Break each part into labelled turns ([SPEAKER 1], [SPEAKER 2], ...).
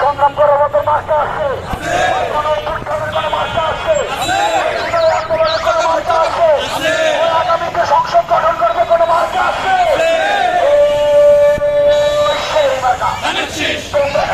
[SPEAKER 1] সংগ্রাম করার মতো মাস্টার আসছে কোনো দুর্ঘটনার কোনো মাস্টার আসছে Alexis!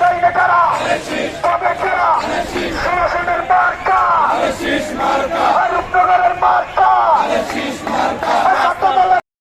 [SPEAKER 1] তাই নেতারা তবে খেরা সরাসরির মার্কা আর রূপনগরের মার্কা